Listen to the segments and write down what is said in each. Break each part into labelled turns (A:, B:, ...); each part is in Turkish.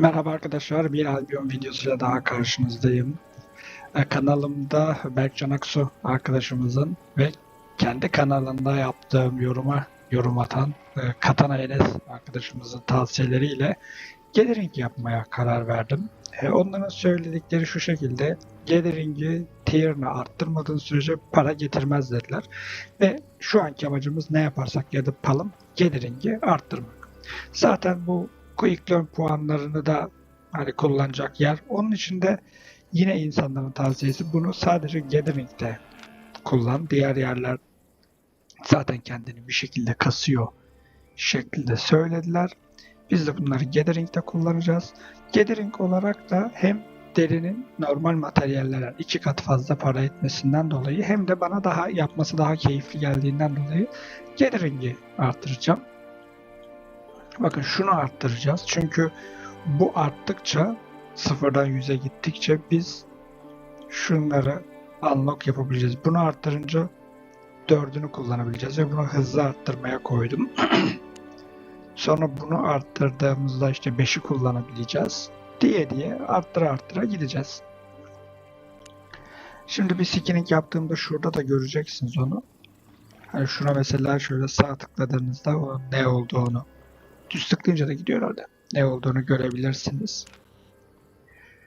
A: Merhaba arkadaşlar, bir albüm videosuyla daha karşınızdayım. Ee, Kanalımda Berkcan Aksu arkadaşımızın ve kendi kanalında yaptığım yoruma yorum atan e, Katana Enes arkadaşımızın tavsiyeleriyle Gathering yapmaya karar verdim. E, Onların söyledikleri şu şekilde, Gathering'i tier'ını arttırmadığın sürece para getirmez dediler. Ve şu anki amacımız ne yaparsak yapalım, Gathering'i arttırmak. Zaten bu quick learn puanlarını da hani kullanacak yer. Onun için de yine insanların tavsiyesi bunu sadece Gathering'de kullan. Diğer yerler zaten kendini bir şekilde kasıyor şeklinde söylediler. Biz de bunları Gathering'de kullanacağız. Gathering olarak da hem derinin normal materyallerden iki kat fazla para etmesinden dolayı hem de bana daha yapması daha keyifli geldiğinden dolayı Gathering'i arttıracağım. Bakın şunu arttıracağız. Çünkü bu arttıkça sıfırdan 100'e gittikçe biz şunları unlock yapabileceğiz. Bunu arttırınca dördünü kullanabileceğiz ve bunu hızlı arttırmaya koydum. Sonra bunu arttırdığımızda işte 5'i kullanabileceğiz. Diye diye arttıra arttıra gideceğiz. Şimdi bir skinning yaptığımda şurada da göreceksiniz onu. Hani şuna mesela şöyle sağ tıkladığınızda o ne olduğunu düz tıklayınca da gidiyor orada. Ne olduğunu görebilirsiniz.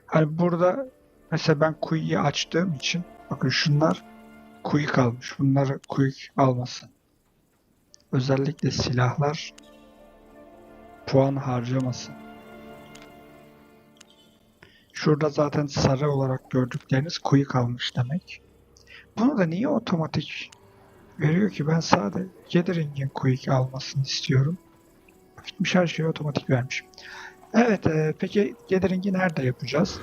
A: Hani burada mesela ben kuyuyu açtığım için bakın şunlar kuyu kalmış. Bunları kuyu almasın. Özellikle silahlar puan harcamasın. Şurada zaten sarı olarak gördükleriniz kuyu kalmış demek. Bunu da niye otomatik veriyor ki ben sadece Gathering'in quick almasını istiyorum. Gitmiş her şeyi otomatik vermiş. Evet e, peki Gathering'i nerede yapacağız?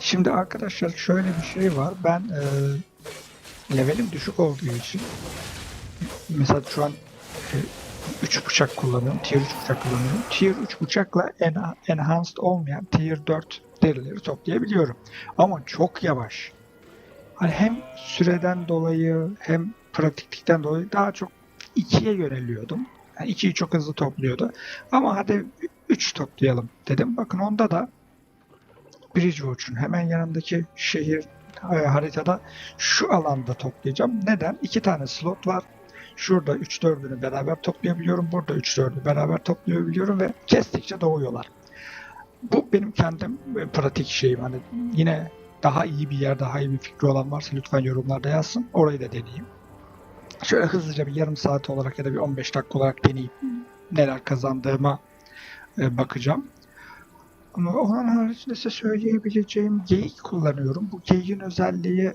A: Şimdi arkadaşlar şöyle bir şey var. Ben e, levelim düşük olduğu için mesela şu an 3 bıçak kullanıyorum. Tier 3 bıçak kullanıyorum. Tier 3 bıçakla en, enhanced olmayan Tier 4 derileri toplayabiliyorum. Ama çok yavaş. Hani hem süreden dolayı hem pratiklikten dolayı daha çok 2'ye yöneliyordum. Yani 2'yi çok hızlı topluyordu. Ama hadi 3 toplayalım dedim. Bakın onda da Bridgewater'un hemen yanındaki şehir e, haritada şu alanda toplayacağım. Neden? İki tane slot var. Şurada 3-4'ünü beraber toplayabiliyorum. Burada 3-4'ü beraber toplayabiliyorum ve kestikçe doğuyorlar. Bu benim kendim e, pratik şeyim. Hani yine daha iyi bir yer, daha iyi bir fikri olan varsa lütfen yorumlarda yazsın. Orayı da deneyeyim. Şöyle hızlıca bir yarım saat olarak ya da bir 15 dakika olarak deneyip neler kazandığıma e, bakacağım. Ama onun haricinde size söyleyebileceğim geyik kullanıyorum. Bu geyiğin özelliği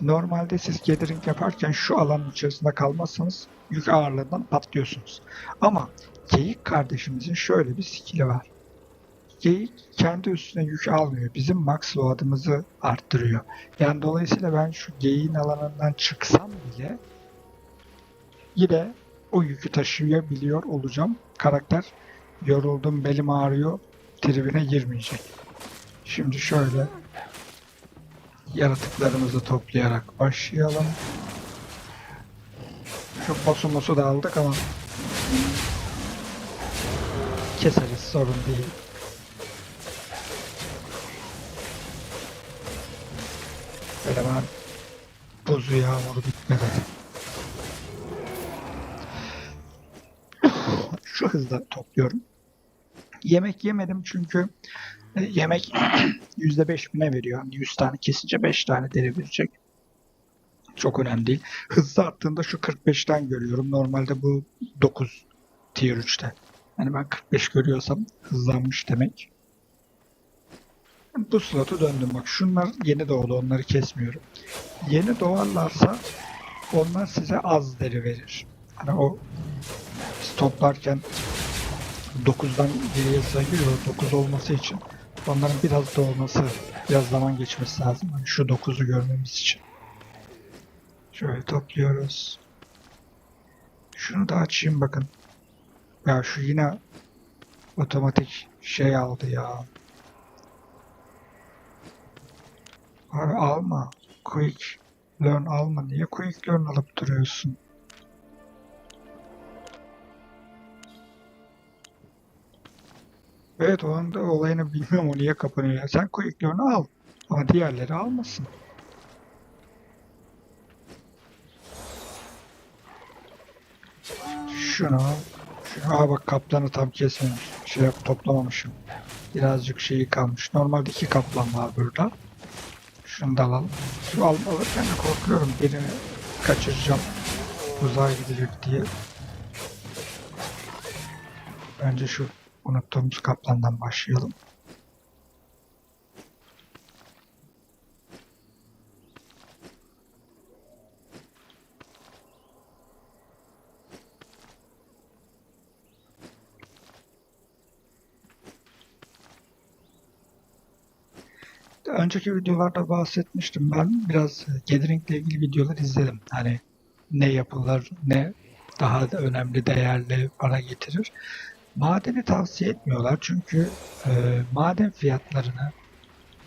A: normalde siz gathering yaparken şu alanın içerisinde kalmazsanız yük ağırlığından patlıyorsunuz. Ama geyik kardeşimizin şöyle bir skill'i var. Geyik kendi üstüne yük almıyor. Bizim max load'ımızı arttırıyor. Yani dolayısıyla ben şu geyiğin alanından çıksam bile yine o yükü taşıyabiliyor olacağım. Karakter yoruldum, belim ağrıyor tribine girmeyecek. Şimdi şöyle yaratıklarımızı toplayarak başlayalım. Şu boss'u mosu da aldık ama keseriz sorun değil. Böyle ben buzu yağmuru bitmedi. Şu hızla topluyorum. Yemek yemedim çünkü e, yemek %5 bine veriyor. Yani 100 tane kesince 5 tane deri verecek. Çok önemli değil. Hızlı attığında şu 45'ten görüyorum. Normalde bu 9 tier 3'te. Yani ben 45 görüyorsam hızlanmış demek. Bu slotu döndüm. Bak şunlar yeni doğdu. Onları kesmiyorum. Yeni doğarlarsa onlar size az deri verir. Hani o toplarken 9'dan geriye sayıyor. 9 olması için onların biraz da olması, biraz zaman geçmesi lazım. Yani şu 9'u görmemiz için. Şöyle topluyoruz. Şunu da açayım bakın. Ya şu yine otomatik şey aldı ya. Abi alma. Quick learn alma. Niye quick learn alıp duruyorsun? Evet o anda olayını bilmiyorum o niye kapanıyor. Sen quicklearn'ı al. Ama diğerleri almasın. Şunu al. Şunu al bak kaplanı tam kesmemiş. Şey yap toplamamışım. Birazcık şeyi kalmış. Normalde iki kaplan var burada. Şunu da alalım. Şu al alırken de korkuyorum. Birini kaçıracağım. Uzağa gidecek diye. Bence şu unuttuğumuz kaplandan başlayalım. Önceki videolarda bahsetmiştim. Ben biraz Gathering ile ilgili videolar izledim. Hani ne yapılır, ne daha da önemli, değerli para getirir. Madeni tavsiye etmiyorlar çünkü e, maden fiyatlarını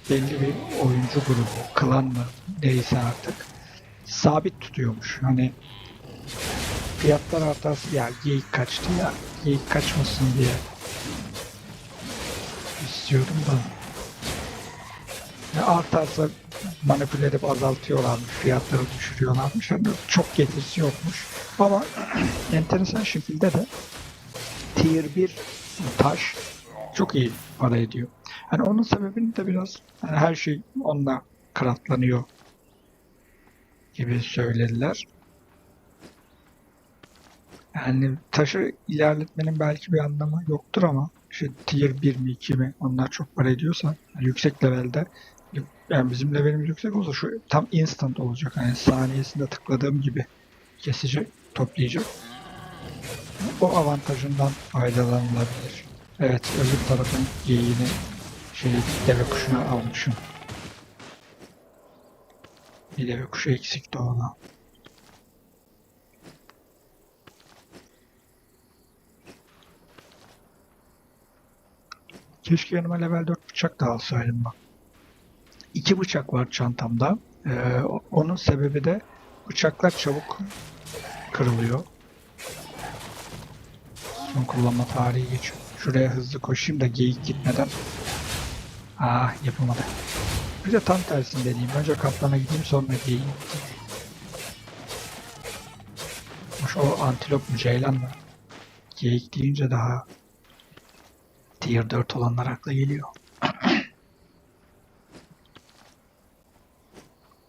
A: belli bir oyuncu grubu, klan mı neyse artık sabit tutuyormuş. Hani fiyatlar artarsa ya geyik kaçtı ya geyik kaçmasın diye istiyordum da ya artarsa manipüle edip azaltıyorlarmış, fiyatları düşürüyorlarmış. Hani çok getirisi yokmuş. Ama enteresan şekilde de Tier 1 taş çok iyi para ediyor. Hani onun sebebini de biraz hani her şey onunla craftlanıyor gibi söylediler. Yani taşı ilerletmenin belki bir anlamı yoktur ama işte tier 1 mi 2 mi onlar çok para ediyorsa yani yüksek levelde yani bizim levelimiz yüksek olsa şu tam instant olacak. Yani saniyesinde tıkladığım gibi kesecek, toplayacak. O avantajından faydalanılabilir. Evet, öbür tarafın geyiğini şey deve kuşuna almışım. Bir deve kuşu eksikti ona. Keşke yanıma level 4 bıçak da alsaydım bak. İki bıçak var çantamda. Ee, onun sebebi de bıçaklar çabuk kırılıyor. Son kullanma tarihi geçiyor. Şuraya hızlı koşayım da geyik gitmeden. Ah yapamadı. Bir de tam tersini deneyeyim. Önce kaplana gideyim sonra geyiğe gideyim. Hoş o antilop mu ceylan mı? Geyik deyince daha tier 4 olanlar akla geliyor.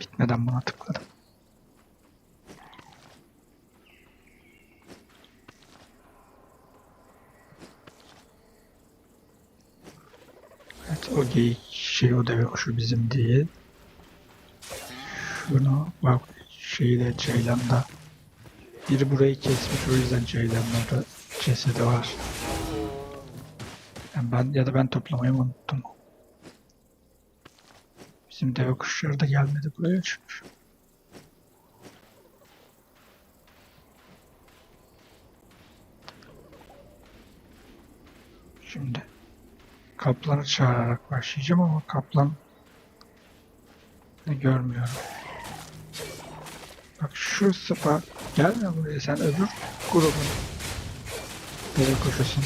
A: Bitmeden buna tıkladım. O geyik şey o deve kuşu bizim değil. Şunu bak şeyi de ceylan da biri burayı kesmiş o yüzden ceylanlarda cesedi var. Yani ben ya da ben toplamayı unuttum. Bizim deve kuşları da gelmedi buraya çünkü. Şimdi kaplanı çağırarak başlayacağım ama kaplan ne görmüyorum. Bak şu sıpa gelme buraya sen öbür grubun deve kuşusun.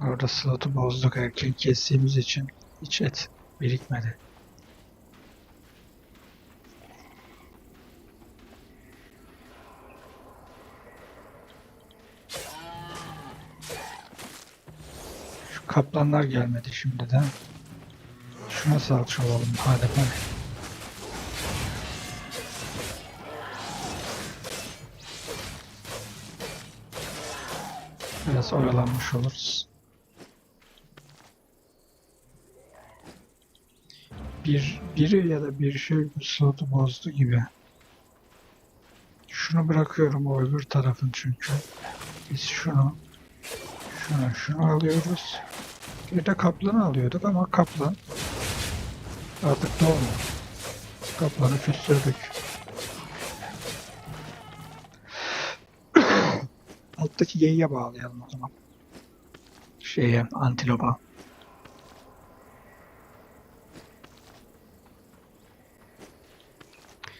A: Orada slotu bozduk erken kestiğimiz için hiç et birikmedi. Kaplanlar gelmedi şimdiden. Şuna salça olalım hadi hadi. Biraz oyalanmış oluruz. Bir, biri ya da bir şey slotu bozdu gibi. Şunu bırakıyorum o öbür tarafın çünkü. Biz şunu, şunu, şunu alıyoruz. Bir de kaplanı alıyorduk ama kaplan artık dolmuyor. Kaplanı küstürdük. Alttaki geyiğe bağlayalım o zaman. Şeye, antilopa.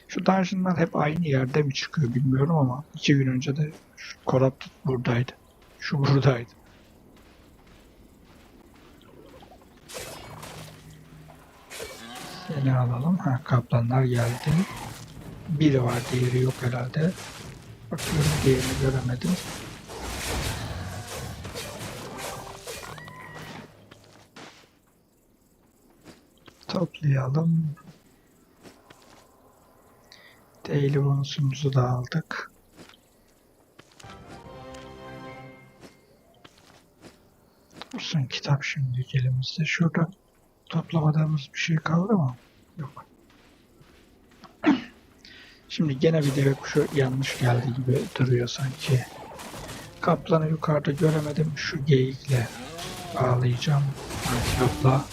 A: Şu dungeonlar hep aynı yerde mi çıkıyor bilmiyorum ama iki gün önce de şu Corrupted buradaydı. Şu buradaydı. Seni alalım. Ha kaplanlar geldi. Biri var diğeri yok herhalde. Bakıyorum diğerini göremedim. Toplayalım. Daily bonusumuzu da aldık. Dursun kitap şimdi elimizde. Şurada toplamadığımız bir şey kaldı mı? Yok. Şimdi gene bir deve kuşu yanlış geldi gibi duruyor sanki. Kaplanı yukarıda göremedim. Şu geyikle bağlayacağım. Antilopla.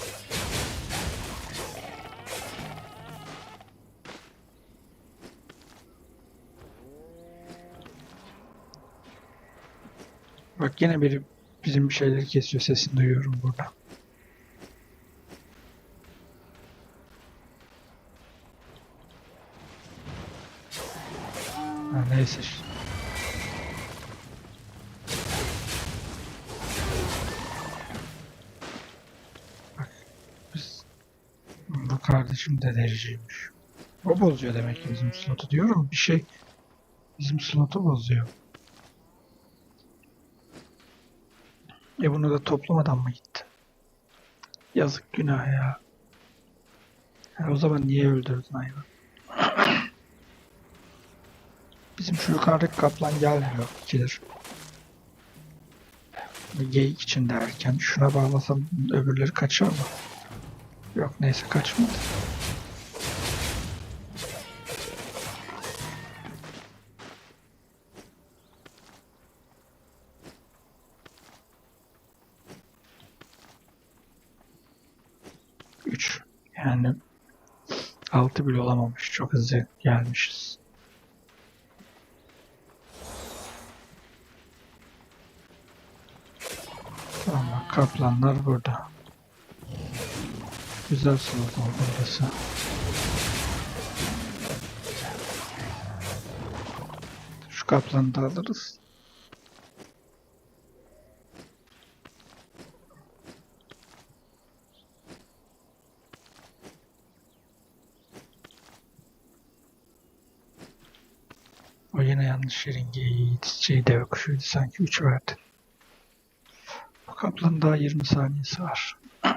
A: Bak gene biri bizim bir şeyleri kesiyor. Sesini duyuyorum burada. Ha, neyse. Bak, biz bu kardeşim de dericiymiş. O bozuyor demek ki bizim slotu diyorum. Bir şey bizim slotu bozuyor. E bunu da toplamadan mı gitti? Yazık günah ya. Ha, o zaman niye öldürdün hayvan? Bizim şu yukarıdaki kaplan gelmiyor. Bir Geyik için de erken. Şuna bağlasam öbürleri kaçar mı? Yok neyse kaçmadı. Üç. Yani altı bile olamamış. Çok hızlı gelmişiz. Ama kaplanlar burada. Güzel slot oldu burası. Şu kaplanı da alırız. O yine yanlış yerin geyiği, şey deve kuşuydu sanki 3 verdi. Bu kaplanın daha 20 saniyesi var.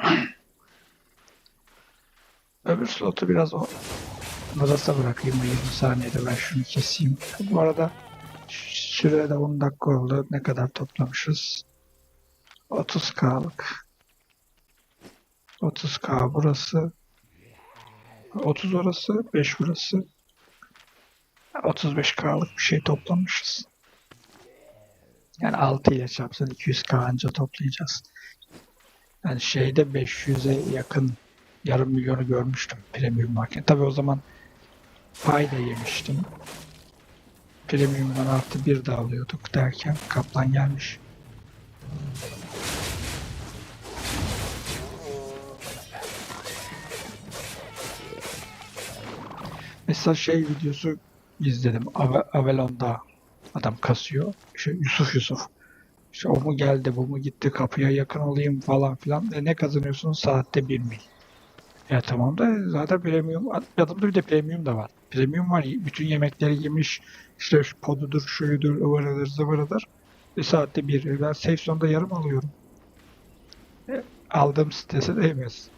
A: Öbür slotu biraz o Modasa bırakayım bu 20 saniyede ben şunu keseyim. Bu arada sürede 10 dakika oldu. Ne kadar toplamışız? 30k'lık. 30k burası. 30 orası, 5 burası. 35k'lık bir şey toplamışız. Yani 6 ile çarpsan 200k anca toplayacağız. Yani şeyde 500'e yakın yarım milyonu görmüştüm premium market. Tabi o zaman pay da yemiştim. Premium'dan artı bir de alıyorduk derken kaplan gelmiş. Mesela şey videosu izledim. Ave- Avalon'da adam kasıyor. İşte Yusuf Yusuf. İşte o mu geldi bu mu gitti kapıya yakın olayım falan filan. E ne kazanıyorsun saatte 1 mil. Ya tamam da zaten premium adamda bir de premium da var. Premium var bütün yemekleri yemiş. İşte şu podudur, şuyudur, ıvırıdır, zıvırıdır. Bir saatte bir. Ben safe zone'da yarım alıyorum. E, aldığım strese değmez.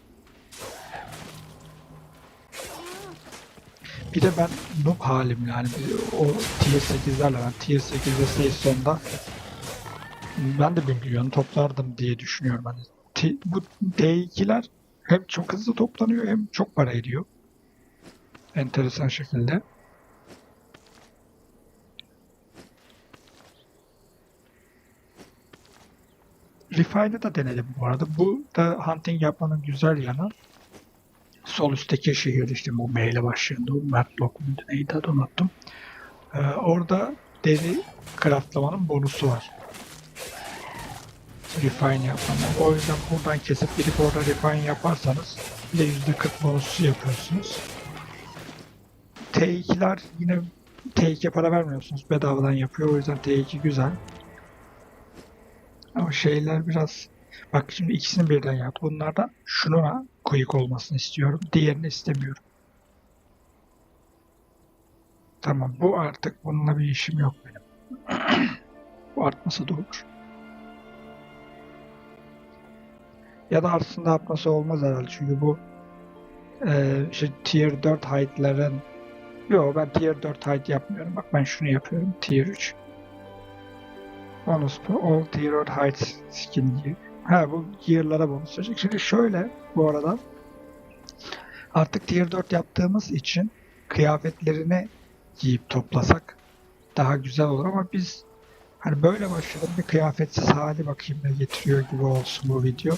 A: Bir de ben noob halimle hani bir- o tier 8'lerle ben tier 8'de safe zone'da ben de 1 milyon toplardım diye düşünüyorum. Hani bu D2'ler hem çok hızlı toplanıyor hem çok para ediyor. Enteresan şekilde. Refine'ı da denedim bu arada. Bu da hunting yapmanın güzel yanı. Sol üstteki şehir işte bu M ile başlayan o Mertlock muydu neydi adı unuttum. Ee, orada deri craftlamanın bonusu var. Refine yapmanın. O yüzden buradan kesip gidip orada refine yaparsanız bir de %40 bonusu yapıyorsunuz. T2'ler yine T2'ye para vermiyorsunuz. Bedavadan yapıyor. O yüzden T2 güzel. Ama şeyler biraz... Bak şimdi ikisini birden yap. Bunlardan şununa quick olmasını istiyorum. Diğerini istemiyorum. Tamam bu artık bununla bir işim yok benim. bu artmasa da olur. Ya da aslında artması olmaz herhalde çünkü bu eee işte tier 4 height'ların Yo ben tier 4 height yapmıyorum. Bak ben şunu yapıyorum. Tier 3. Bonus bu. All tier 4 height skin diye. Ha bu gear'lara bonus verecek. Şimdi şöyle bu arada artık tier 4 yaptığımız için kıyafetlerini giyip toplasak daha güzel olur ama biz hani böyle başladım bir kıyafetsiz hali bakayım ne getiriyor gibi olsun bu video.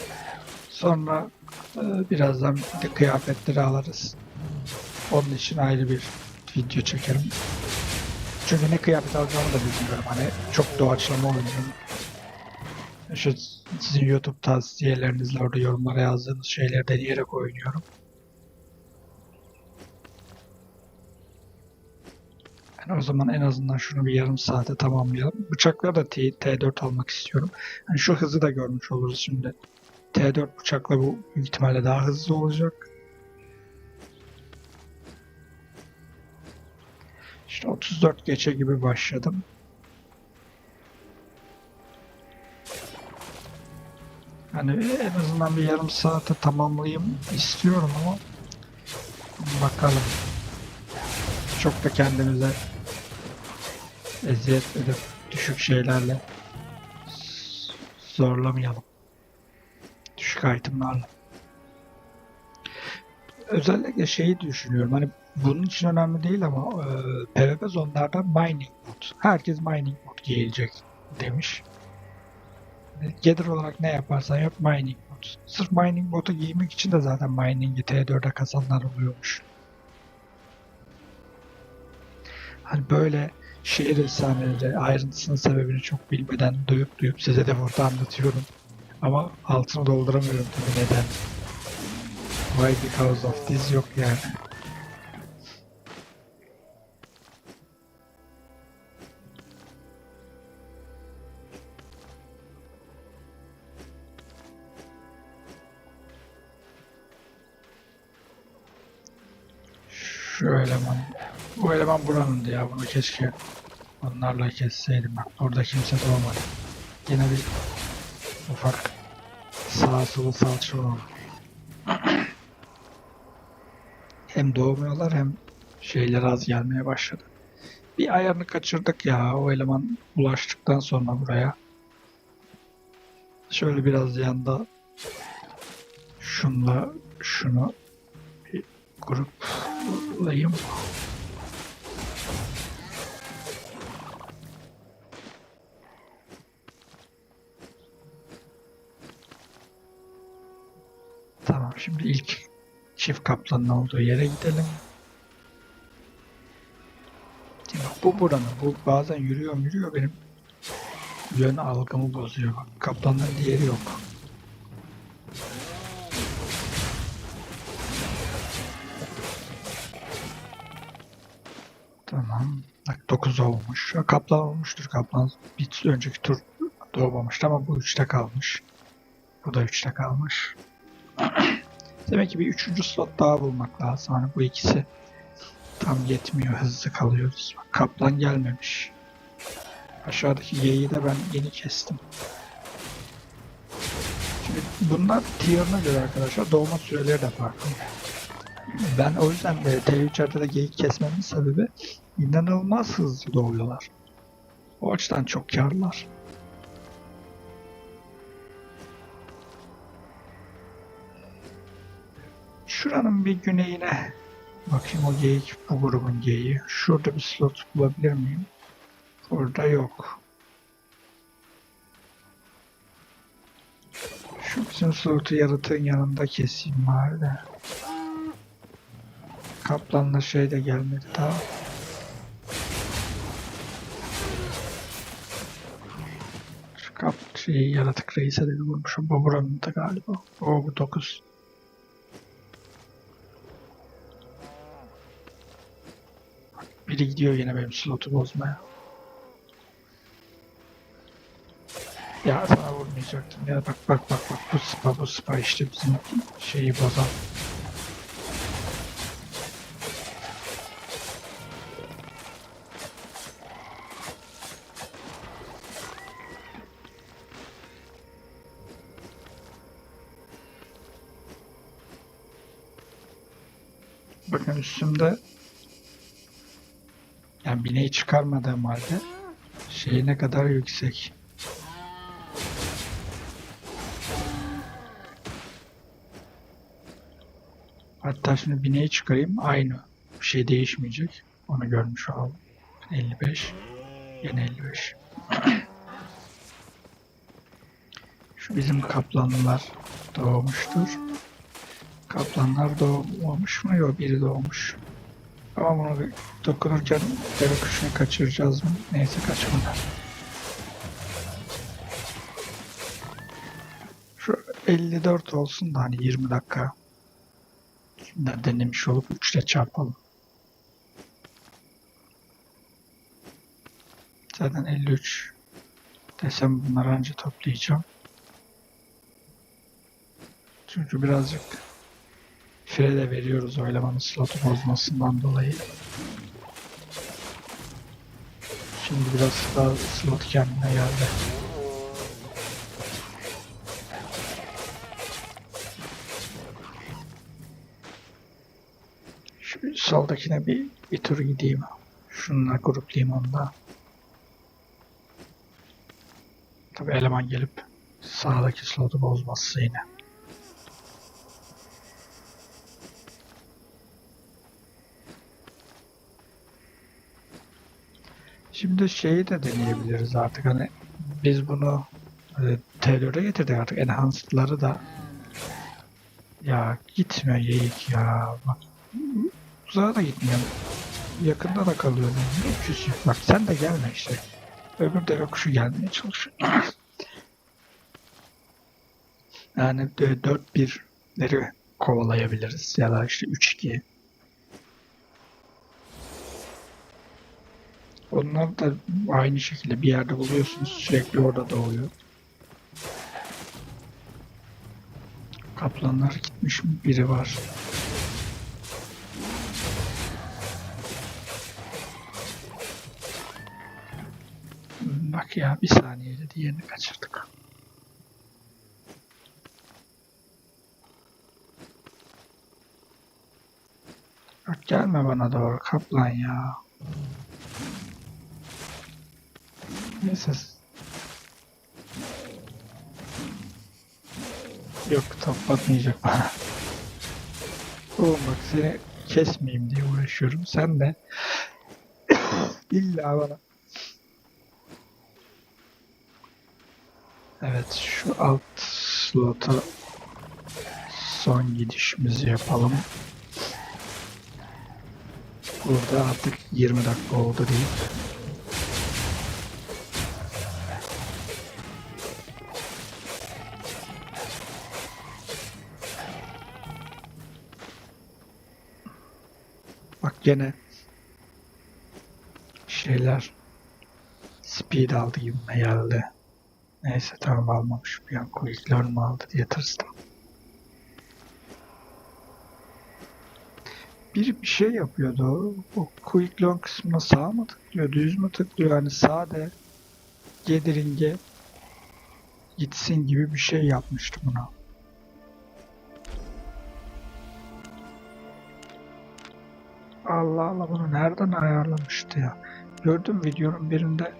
A: Sonra e, birazdan bir de kıyafetleri alırız. Onun için ayrı bir video çekerim. Çünkü ne kıyafet alacağımı da bilmiyorum. Hani çok doğaçlama oynuyorum. Şu sizin YouTube tavsiyelerinizle orada yorumlara yazdığınız şeyleri deneyerek oynuyorum. Yani o zaman en azından şunu bir yarım saate tamamlayalım. Bıçakları da T, T4 almak istiyorum. Yani şu hızı da görmüş oluruz şimdi. T4 bıçakla bu büyük ihtimalle daha hızlı olacak. İşte 34 geçe gibi başladım. Hani en azından bir yarım saate tamamlayayım istiyorum ama bakalım. Çok da kendimize eziyet edip düşük şeylerle zorlamayalım. Düşük itemlarla. Özellikle şeyi düşünüyorum. Hani bunun için önemli değil ama e, PvP zonlarda mining mod. Herkes mining mod giyilecek demiş. Gather olarak ne yaparsan yap mining mod. Sırf mining modu giymek için de zaten mining'i T4'e kasanlar oluyormuş. Hani böyle şehir efsaneleri ayrıntısının sebebini çok bilmeden duyup duyup size de burada anlatıyorum. Ama altını dolduramıyorum tabii neden. Why because of this yok yani. Şu eleman. Bu eleman buranındı ya. Bunu keşke onlarla kesseydim. Bak burada kimse doğmadı. Yine bir ufak sağa sola salça oldu. hem doğmuyorlar hem şeyler az gelmeye başladı. Bir ayarını kaçırdık ya o eleman ulaştıktan sonra buraya. Şöyle biraz yanda şunla şunu gruplayayım. Tamam şimdi ilk çift kaplanın olduğu yere gidelim. Bu buranın. Bu bazen yürüyor yürüyor benim yön algımı bozuyor. Bak kaplanların diğeri yok. Tamam. Bak 9 olmuş. Kaplan olmuştur. Kaplan bir önceki tur doğmamıştı ama bu 3'te kalmış. Bu da 3'te kalmış. Demek ki bir üçüncü slot daha bulmak lazım. Hani bu ikisi tam yetmiyor. Hızlı kalıyoruz. Bak, kaplan gelmemiş. Aşağıdaki Y'yi de ben yeni kestim. Şimdi bunlar tier'ına göre arkadaşlar doğma süreleri de farklı. Ben o yüzden de T3 haritada geyik kesmemin sebebi inanılmaz hızlı doğuyorlar. O açıdan çok karlılar. Şuranın bir güneyine bakayım o geyik bu grubun geyiği. Şurada bir slot bulabilir miyim? Burada yok. Şu bizim slotu yaratığın yanında keseyim bari de. Kaplanla şey de gelmedi daha. Şu kap şeyi yaratık reise de vurmuşum. Bu buranın da galiba. O bu 9. biri gidiyor yine benim slotu bozmaya. Ya sana vurmayacaktım ya bak bak bak bak bu spa bu spa işte bizim şeyi bozan. Bakın üstümde yani bineği çıkarmadığım halde şey ne kadar yüksek. Hatta şimdi bineği çıkarayım aynı bir şey değişmeyecek. Onu görmüş olalım. 55 yine 55 Şu bizim kaplanlar doğmuştur. Kaplanlar doğmamış mı? Yok biri doğmuş. Ama bunu dokunurken deve kuşunu kaçıracağız mı? Neyse kaçmadı. Şu 54 olsun da hani 20 dakika. Şimdiden denemiş olup 3 ile çarpalım. Zaten 53 desem bunları anca toplayacağım. Çünkü birazcık Fire de veriyoruz oylamanın slotu bozmasından dolayı. Şimdi biraz daha slot kendine geldi. Şu soldakine bir, bir tur gideyim. Şununla gruplayayım onda. Tabi eleman gelip sağdaki slotu bozmazsa yine. Şimdi şeyi de deneyebiliriz artık hani biz bunu e, T4'e getirdik artık enhanced'ları da. Ya gitme yeyik ya bak. Uzağa da gitmiyor yakında da kalıyor ne küsü bak sen de gelme işte. Öbür deve kuşu gelmeye çalışıyor yani 4-1'leri kovalayabiliriz. Ya da işte 3-2 Onlar da aynı şekilde bir yerde buluyorsunuz. Sürekli orada doğuyor. Kaplanlar gitmiş mi? Biri var. Bak ya bir saniyeyle diğerini kaçırdık. Bak gelme bana doğru kaplan ya. Neyse. Yok top atmayacak bana. Oğlum bak seni kesmeyeyim diye uğraşıyorum. Sen de illa bana. Evet şu alt slota son gidişimizi yapalım. Burada artık 20 dakika oldu değil. Gene şeyler speed aldı gibi geldi. Neyse tamam almamış. Bir an quick learn mı aldı diye tırstım. Biri bir şey yapıyordu. O quick learn kısmına sağ mı tıklıyor, düz mü tıklıyor? Yani sağda gediringe gitsin gibi bir şey yapmıştı buna. Allah Allah bunu nereden ayarlamıştı ya? Gördüm videonun birinde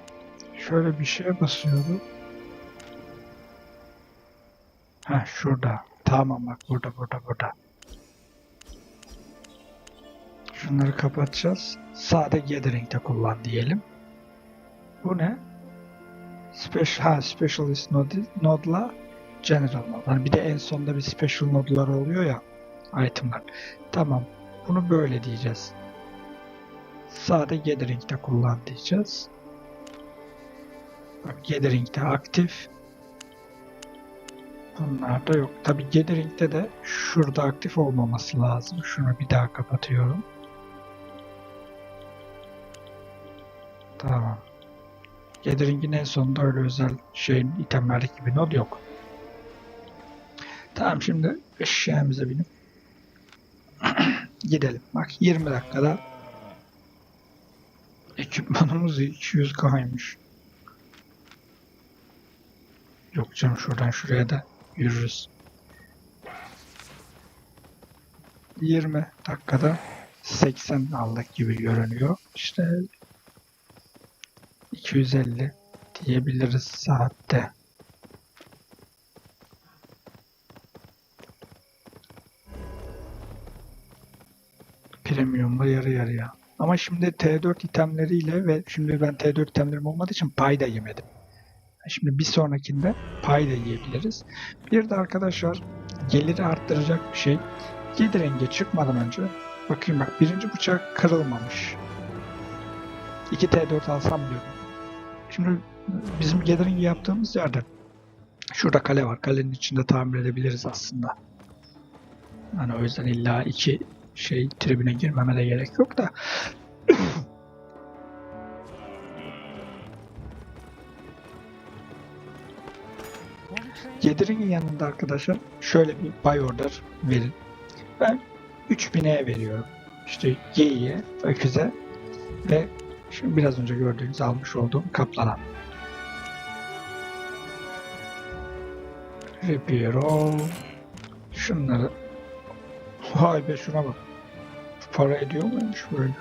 A: şöyle bir şeye basıyordu. Ha şurada. Tamam bak burada burada burada. Şunları kapatacağız. Sade gathering'de kullan diyelim. Bu ne? Special, ha, specialist node, node'la general node. Hani bir de en sonda bir special node'lar oluyor ya itemlar. Tamam. Bunu böyle diyeceğiz. Sade gathering'de kullan diyeceğiz. Bak gathering'de aktif. Bunlar da yok. Tabi gathering'de de şurada aktif olmaması lazım. Şunu bir daha kapatıyorum. Tamam. Gathering'in en sonunda öyle özel şeyin itemlerdeki gibi nod yok. Tamam şimdi eşeğimize binip gidelim. Bak 20 dakikada ekipmanımız 200k'ymış. Yok canım şuradan şuraya da yürürüz. 20 dakikada 80 aldık gibi görünüyor. İşte 250 diyebiliriz saatte. Premium'la yarı yarıya. Ama şimdi T4 itemleriyle ve şimdi ben T4 itemlerim olmadığı için pay da yemedim. Şimdi bir sonrakinde pay da yiyebiliriz. Bir de arkadaşlar geliri arttıracak bir şey. 7 renge çıkmadan önce bakayım bak birinci bıçak kırılmamış. 2 T4 alsam diyorum. Şimdi bizim gathering yaptığımız yerde şurada kale var. Kalenin içinde tamir edebiliriz aslında. Yani o yüzden illa iki şey tribüne girmeme de gerek yok da Gathering'in yanında arkadaşlar şöyle bir buy order verin. Ben 3000'e veriyorum. İşte geyiğe, öküze ve şimdi biraz önce gördüğünüz almış olduğum kaplana. All. Şunları Vay be şuna bak. Para ediyor muymuş böyle?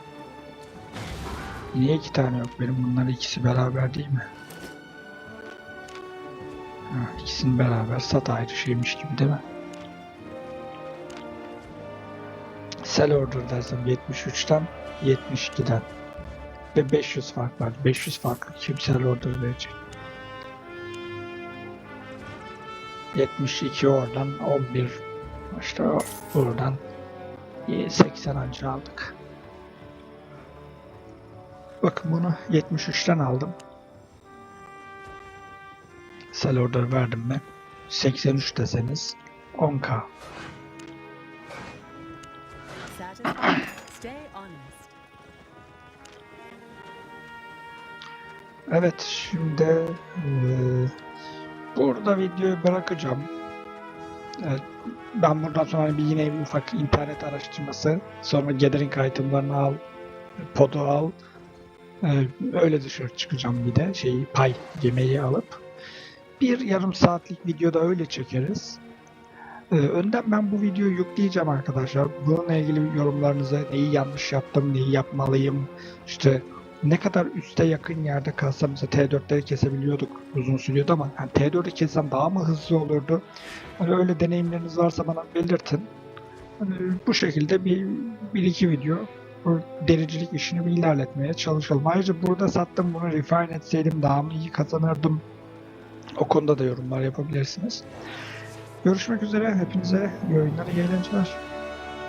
A: Niye iki tane yok benim? Bunlar ikisi beraber değil mi? Ha, ikisini beraber sat ayrı şeymiş gibi değil mi? Sell order dersem 73'ten 72'den ve 500 fark var. 500 farklı kim sell order verecek? 72 oradan 11 işte buradan 80 anca aldık. Bakın bunu 73'ten aldım. Sell order verdim ben. 83 deseniz 10k.
B: Satisfied. Stay honest.
A: Evet şimdi eee, burada videoyu bırakacağım. Ben buradan sonra hani bir yine bir ufak internet araştırması sonra gathering itemlarını al podu al öyle dışarı çıkacağım bir de şeyi pay yemeği alıp bir yarım saatlik videoda öyle çekeriz. Eee, önden ben bu videoyu yükleyeceğim arkadaşlar. Bununla ilgili yorumlarınızı neyi yanlış yaptım, neyi yapmalıyım, işte ne kadar üste yakın yerde kalsam mesela T4'leri kesebiliyorduk uzun sürüyordu ama hani T4'ü kessem daha mı hızlı olurdu? Hani öyle deneyimleriniz varsa bana belirtin. Hani bu şekilde bir, bir iki video bu dericilik işini bir ilerletmeye çalışalım. Ayrıca burada sattım bunu refine etseydim daha mı iyi kazanırdım? O konuda da yorumlar yapabilirsiniz. Görüşmek üzere. Hepinize iyi oyunlar, iyi eğlenceler.